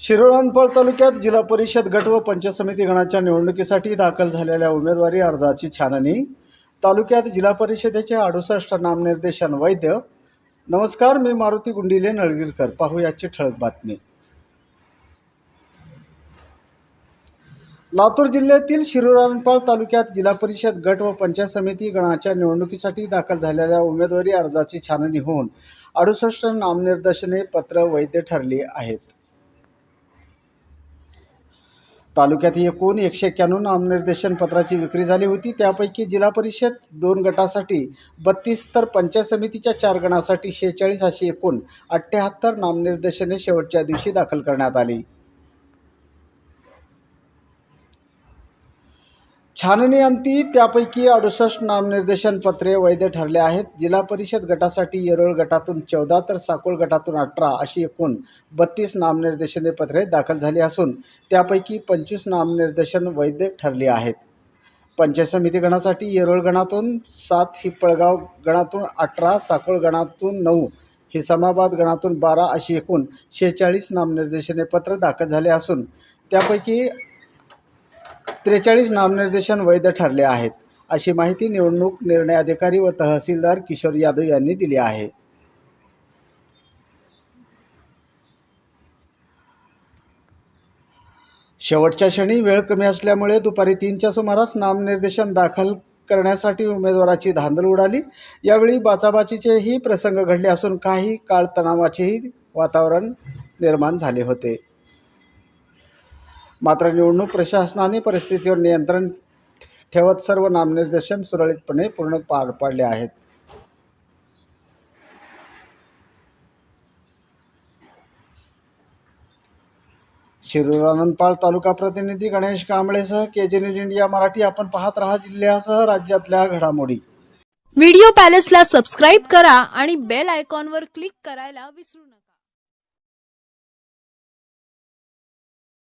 शिरोळानपळ तालुक्यात जिल्हा परिषद गट व पंचायत समिती गणाच्या निवडणुकीसाठी दाखल झालेल्या उमेदवारी अर्जाची छाननी. तालुक्यात जिल्हा परिषदेचे अडुसष्ट नामनिर्देशन वैद्य नमस्कार मी मारुती गुंडिले नळगीरकर. पाहू याची ठळक बातमी. लातूर जिल्ह्यातील शिरूरानपाळ तालुक्यात जिल्हा परिषद गट व पंचायत समिती गणाच्या निवडणुकीसाठी दाखल झालेल्या उमेदवारी अर्जाची छाननी होऊन अडुसष्ट नामनिर्देशने पत्र वैध ठरली आहेत. तालुक्यात एकूण एकशे एक्क्याण्णव नामनिर्देशन पत्राची विक्री झाली होती. त्यापैकी जिल्हा परिषद दोन गटासाठी बत्तीस तर पंचायत समितीच्या चार गणासाठी शेहेचाळीस अशी एकूण अठ्ठ्याहत्तर नामनिर्देशने शेवटच्या दिवशी दाखल करण्यात आली. छाननी अंती त्यापैकी अडुसष्ट नामनिर्देशन पत्रे वैध ठरले आहेत. जिल्हा परिषद गटासाठी येरोळ गटातून चौदा तर साकोळ गटातून अठरा अशी एकूण बत्तीस नामनिर्देशने पत्रे दाखल झाली असून त्यापैकी पंचवीस नामनिर्देशन वैध ठरली आहेत. पंचायत समिती गणासाठी येरोळ गणातून सात हिप्पळगाव गणातून अठरा साकोळ गणातून नऊ हिसामाबाद गणातून बारा अशी एकूण शेहेचाळीस नामनिर्देशने पत्र दाखल झाले असून त्यापैकी त्रेचाळीस नामनिर्देशन वैध ठरले आहेत अशी माहिती निवडणूक निर्णय अधिकारी व तहसीलदार किशोर यादव यांनी दिली आहे. शेवटच्या क्षणी वेळ कमी असल्यामुळे दुपारी तीनच्या सुमारास नामनिर्देशन दाखल करण्यासाठी उमेदवाराची धांदल उडाली. यावेळी बाचाबाचीचेही प्रसंग घडले असून काही काळ तणावाचेही वातावरण निर्माण झाले होते. मात्र निवडणूक प्रशासनाने परिस्थितीवर नियंत्रण ठेवत सर्व नामनिर्देशन सुरळीतपणे पूर्ण पार पाडले आहेत. शिरूर आनंदपाळ तालुका प्रतिनिधी Ganesh कांबळेसह K G news India Marathi. आपण पाहत राहा जिल्ह्यासह राज्यातल्या घडामोडी. व्हिडिओ पॅलेसला सबस्क्राईब करा आणि बेल आयकॉनवर क्लिक करायला विसरू नका.